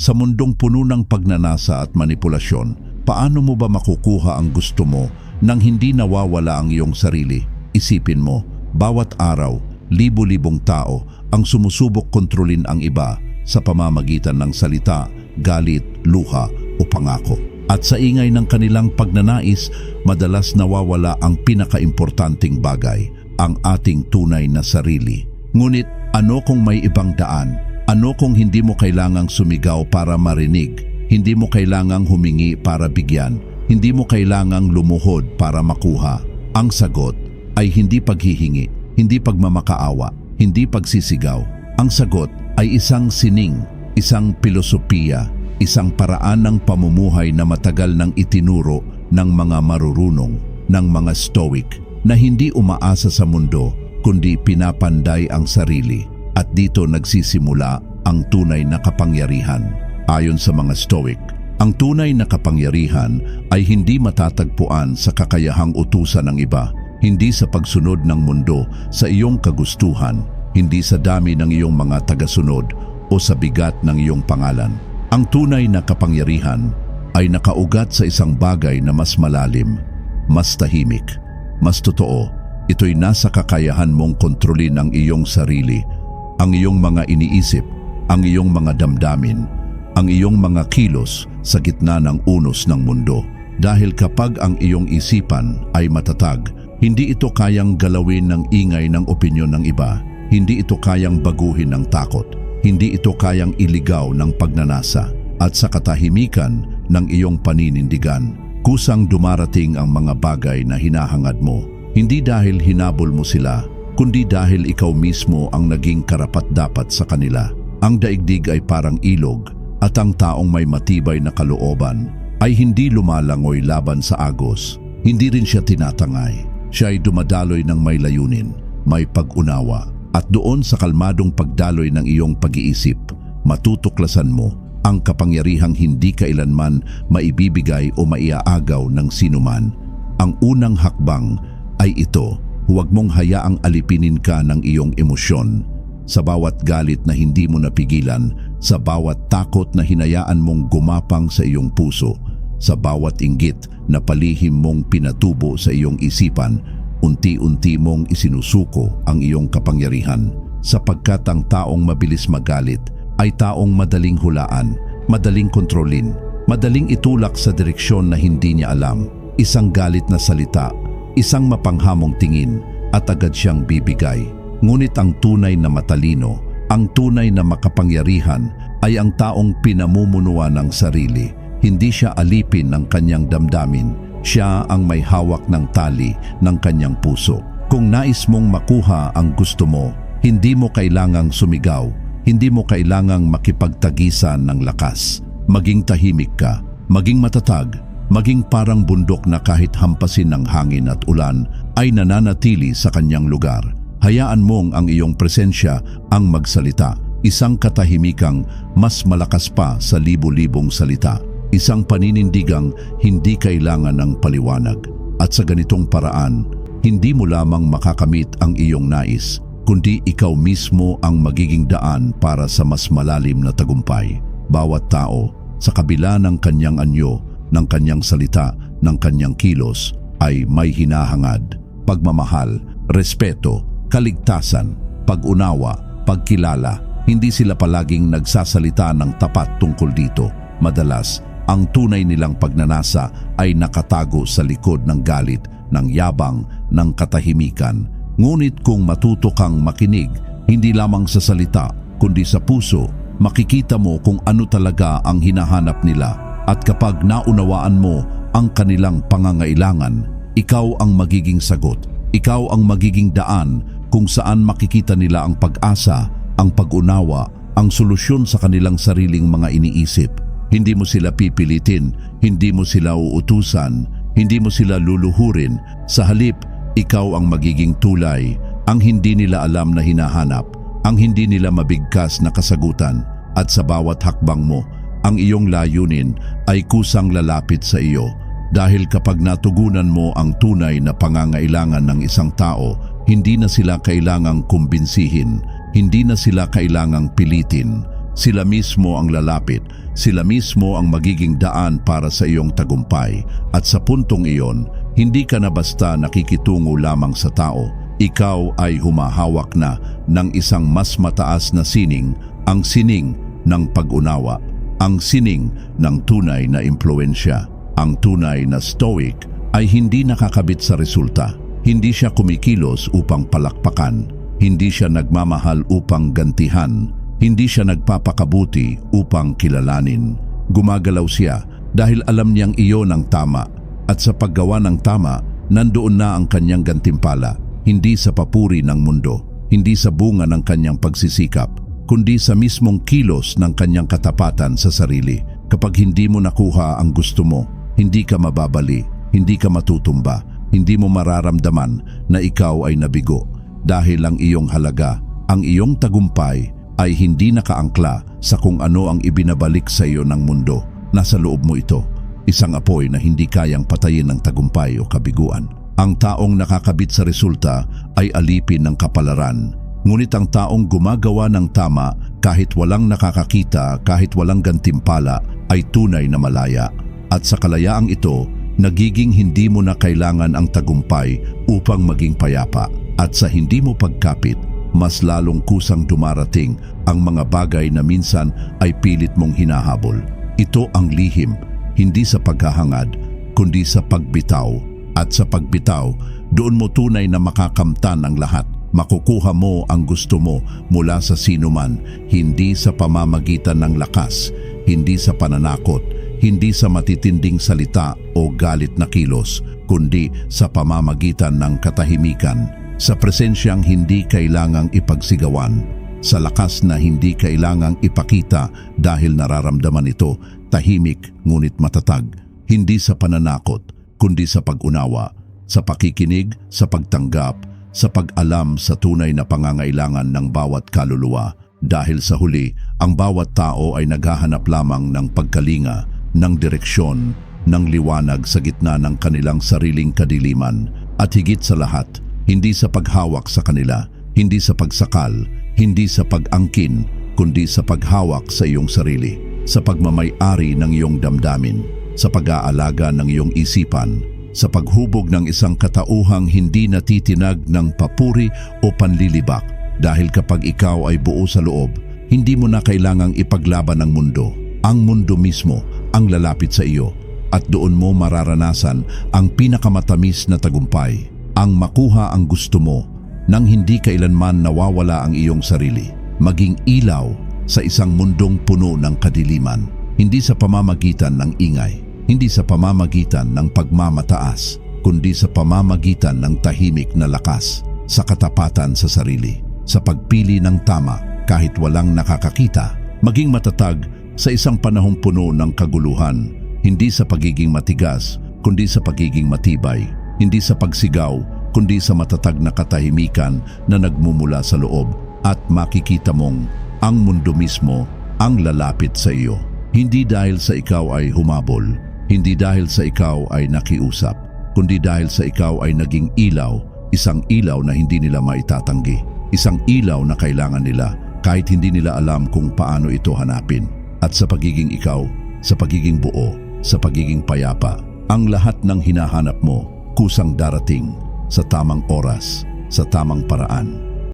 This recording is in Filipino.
Sa mundong puno ng pagnanasa at manipulasyon, paano mo ba makukuha ang gusto mo nang hindi nawawala ang iyong sarili? Isipin mo, bawat araw, libo-libong tao ang sumusubok kontrolin ang iba sa pamamagitan ng salita, galit, luha o pangako. At sa ingay ng kanilang pagnanais, madalas nawawala ang pinakaimportanting bagay, ang ating tunay na sarili. Ngunit ano kung may ibang daan? Ano kung hindi mo kailangang sumigaw para marinig? Hindi mo kailangang humingi para bigyan? Hindi mo kailangang lumuhod para makuha? Ang sagot ay hindi paghihingi, hindi pagmamakaawa, hindi pagsisigaw. Ang sagot ay isang sining, isang pilosopiya, isang paraan ng pamumuhay na matagal nang itinuro ng mga marurunong, ng mga stoic, na hindi umaasa sa mundo kundi pinapanday ang sarili at dito nagsisimula ang tunay na kapangyarihan. Ayon sa mga stoic, ang tunay na kapangyarihan ay hindi matatagpuan sa kakayahang utusan ng iba, hindi sa pagsunod ng mundo sa iyong kagustuhan, hindi sa dami ng iyong mga tagasunod o sa bigat ng iyong pangalan. Ang tunay na kapangyarihan ay nakaugat sa isang bagay na mas malalim, mas tahimik, mas totoo. Ito'y nasa kakayahan mong kontrolin ang iyong sarili, ang iyong mga iniisip, ang iyong mga damdamin, ang iyong mga kilos sa gitna ng unos ng mundo. Dahil kapag ang iyong isipan ay matatag, hindi ito kayang galawin ng ingay ng opinyon ng iba, hindi ito kayang baguhin ng takot, hindi ito kayang iligaw ng pagnanasa at sa katahimikan ng iyong paninindigan. Kusang dumarating ang mga bagay na hinahangad mo, hindi dahil hinabol mo sila, kundi dahil ikaw mismo ang naging karapat-dapat sa kanila. Ang daigdig ay parang ilog at ang taong may matibay na kalooban ay hindi lumalangoy laban sa agos. Hindi rin siya tinatangay. Siya ay dumadaloy ng may layunin, may pag-unawa at doon sa kalmadong pagdaloy ng iyong pag-iisip, matutuklasan mo ang kapangyarihang hindi kailanman maibibigay o maiaagaw ng sinuman. Ang unang hakbang ay ito, huwag mong hayaang alipinin ka ng iyong emosyon. Sa bawat galit na hindi mo napigilan, sa bawat takot na hinayaan mong gumapang sa iyong puso, sa bawat inggit na palihim mong pinatubo sa iyong isipan, unti-unti mong isinusuko ang iyong kapangyarihan sapagkat ang taong mabilis magalit ay taong madaling hulaan, madaling kontrolin, madaling itulak sa direksyon na hindi niya alam. Isang galit na salita, isang mapanghamong tingin at agad siyang bibigay. Ngunit ang tunay na matalino, ang tunay na makapangyarihan ay ang taong pinamumunuan ng sarili. Hindi siya alipin ng kanyang damdamin, siya ang may hawak ng tali ng kanyang puso. Kung nais mong makuha ang gusto mo, hindi mo kailangang sumigaw, hindi mo kailangang makipagtagisan ng lakas. Maging tahimik ka, maging matatag, maging parang bundok na kahit hampasin ng hangin at ulan ay nananatili sa kanyang lugar. Hayaan mong ang iyong presensya ang magsalita, isang katahimikang mas malakas pa sa libu-libong salita isang paninindigang hindi kailangan ng paliwanag. At sa ganitong paraan, hindi mo lamang makakamit ang iyong nais, kundi ikaw mismo ang magiging daan para sa mas malalim na tagumpay. Bawat tao, sa kabila ng kanyang anyo, ng kanyang salita, ng kanyang kilos, ay may hinahangad, pagmamahal, respeto, kaligtasan, pag-unawa, pagkilala. Hindi sila palaging nagsasalita ng tapat tungkol dito. Madalas, ang tunay nilang pagnanasa ay nakatago sa likod ng galit, ng yabang, ng katahimikan. Ngunit kung matuto kang makinig, hindi lamang sa salita, kundi sa puso, makikita mo kung ano talaga ang hinahanap nila. At kapag naunawaan mo ang kanilang pangangailangan, ikaw ang magiging sagot. Ikaw ang magiging daan kung saan makikita nila ang pag-asa, ang pag-unawa, ang solusyon sa kanilang sariling mga iniisip. Hindi mo sila pipilitin, hindi mo sila uutusan, hindi mo sila luluhurin. Sa halip, ikaw ang magiging tulay, ang hindi nila alam na hinahanap, ang hindi nila mabigkas na kasagutan. At sa bawat hakbang mo, ang iyong layunin ay kusang lalapit sa iyo. Dahil kapag natugunan mo ang tunay na pangangailangan ng isang tao, hindi na sila kailangang kumbinsihin, hindi na sila kailangang pilitin, Sila mismo ang lalapit, sila mismo ang magiging daan para sa iyong tagumpay. At sa puntong iyon, hindi ka na basta nakikitungo lamang sa tao. Ikaw ay humahawak na ng isang mas mataas na sining, ang sining ng pag-unawa, ang sining ng tunay na impluensya. Ang tunay na stoic ay hindi nakakabit sa resulta. Hindi siya kumikilos upang palakpakan. Hindi siya nagmamahal upang gantihan. Hindi siya nagpapakabuti upang kilalanin. Gumagalaw siya dahil alam niyang iyon ang tama. At sa paggawa ng tama, nandoon na ang kanyang gantimpala. Hindi sa papuri ng mundo. Hindi sa bunga ng kanyang pagsisikap. Kundi sa mismong kilos ng kanyang katapatan sa sarili. Kapag hindi mo nakuha ang gusto mo, hindi ka mababali, hindi ka matutumba, hindi mo mararamdaman na ikaw ay nabigo dahil ang iyong halaga, ang iyong tagumpay ay hindi nakaangkla sa kung ano ang ibinabalik sa iyo ng mundo. Nasa loob mo ito, isang apoy na hindi kayang patayin ng tagumpay o kabiguan. Ang taong nakakabit sa resulta ay alipin ng kapalaran. Ngunit ang taong gumagawa ng tama kahit walang nakakakita, kahit walang gantimpala, ay tunay na malaya. At sa kalayaang ito, nagiging hindi mo na kailangan ang tagumpay upang maging payapa. At sa hindi mo pagkapit, mas lalong kusang dumarating ang mga bagay na minsan ay pilit mong hinahabol. Ito ang lihim, hindi sa paghahangad, kundi sa pagbitaw. At sa pagbitaw, doon mo tunay na makakamtan ang lahat. Makukuha mo ang gusto mo mula sa sinuman, hindi sa pamamagitan ng lakas, hindi sa pananakot, hindi sa matitinding salita o galit na kilos, kundi sa pamamagitan ng katahimikan, sa presensyang hindi kailangang ipagsigawan, sa lakas na hindi kailangang ipakita dahil nararamdaman ito, tahimik ngunit matatag, hindi sa pananakot, kundi sa pag-unawa, sa pakikinig, sa pagtanggap, sa pag-alam sa tunay na pangangailangan ng bawat kaluluwa. Dahil sa huli, ang bawat tao ay naghahanap lamang ng pagkalinga, ng direksyon, ng liwanag sa gitna ng kanilang sariling kadiliman. At higit sa lahat, hindi sa paghawak sa kanila, hindi sa pagsakal, hindi sa pag-angkin, kundi sa paghawak sa iyong sarili, sa pagmamay-ari ng iyong damdamin, sa pag-aalaga ng iyong isipan, sa paghubog ng isang katauhang hindi natitinag ng papuri o panlilibak dahil kapag ikaw ay buo sa loob, hindi mo na kailangang ipaglaban ang mundo. Ang mundo mismo ang lalapit sa iyo at doon mo mararanasan ang pinakamatamis na tagumpay, ang makuha ang gusto mo nang hindi kailanman nawawala ang iyong sarili. Maging ilaw sa isang mundong puno ng kadiliman, hindi sa pamamagitan ng ingay, hindi sa pamamagitan ng pagmamataas, kundi sa pamamagitan ng tahimik na lakas, sa katapatan sa sarili, sa pagpili ng tama kahit walang nakakakita, maging matatag sa isang panahong puno ng kaguluhan, hindi sa pagiging matigas, kundi sa pagiging matibay, hindi sa pagsigaw, kundi sa matatag na katahimikan na nagmumula sa loob at makikita mong ang mundo mismo ang lalapit sa iyo. Hindi dahil sa ikaw ay humabol, hindi dahil sa ikaw ay nakiusap, kundi dahil sa ikaw ay naging ilaw, isang ilaw na hindi nila maitatanggi, isang ilaw na kailangan nila kahit hindi nila alam kung paano ito hanapin. At sa pagiging ikaw, sa pagiging buo, sa pagiging payapa, ang lahat ng hinahanap mo kusang darating sa tamang oras, sa tamang paraan.